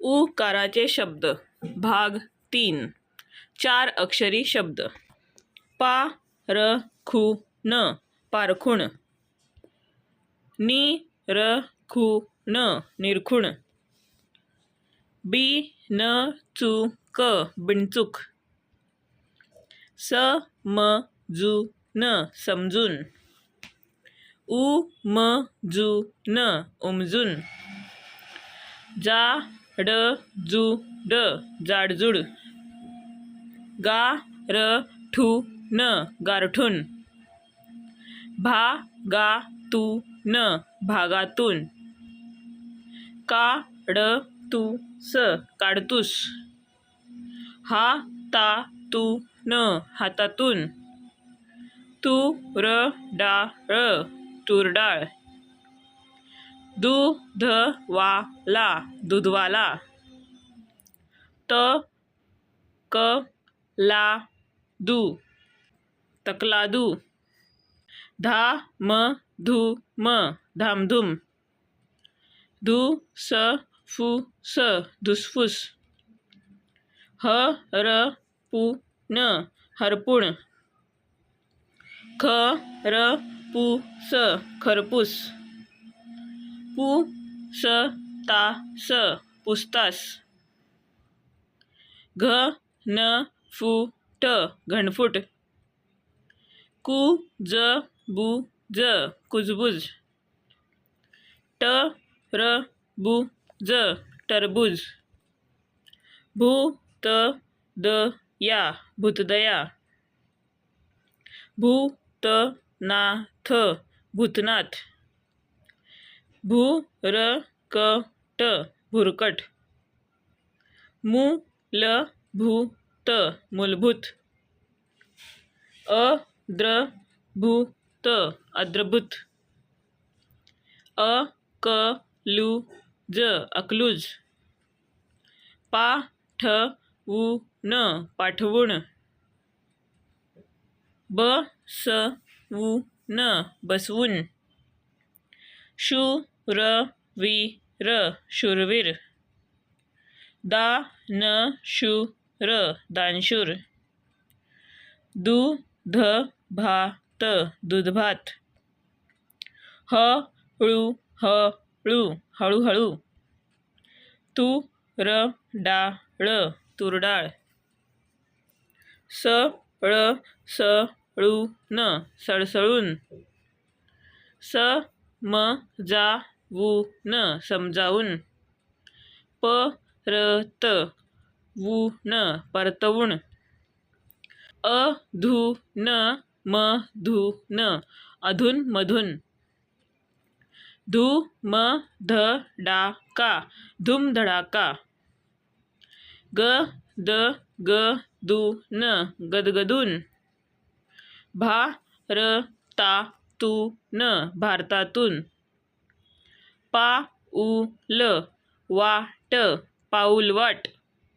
उकाराचे शब्द. भाग तीन. चार अक्षरी शब्द. पा र खू न. पारखूण. नि र खू न. निरखूण. बी न चू क. बिनचूक. स म जू न. समजून. उ म जू न. उमजून. जा ड जू ड जाडजूड. गा र ठू न गारठून. भा गा तू न भागातून. का ड तू स काढतूस हा ता तू न हातातून. तू र डा ळ तूरडाळ दुधवाला दुधवाला. त क ला दू. तकलादू धा म धू म धामधूम. धू स फू स धुसफूस ह र पू न हरपूण ख र पू स खरपूस. पू स ता स पुस्तास. घ न फु ट घनफूट. कु ज बु ज कुजबूज. ट र बु ज टरबूज. भू त द या भूतदया. भू त ना थ भूतनाथ. भू र क ट भुरकट. मू ल भू त मूलभूत. अ द्र भू त अद्रभूत. अ क लू ज अकलूज. पा ठ वू न पाठवूण ब स न बसवून. शू र वी र शूरवीर. दा न शू र दानशूर. दू ध भा त दूधभात. ह ळू ह ळू हळूहळू. तू र डा ळ तुरडाळ. स ळ स ळू न सळसळून. स म जा वू न समजावून. प र त वू न परतवूण अ धू न म धू न अधून मधून. धू म ध डा का धूमधडाका ग द ग दू न गदगदून. भा र ता तू न भारतातून. पा उ ल वा ट पाऊलवाट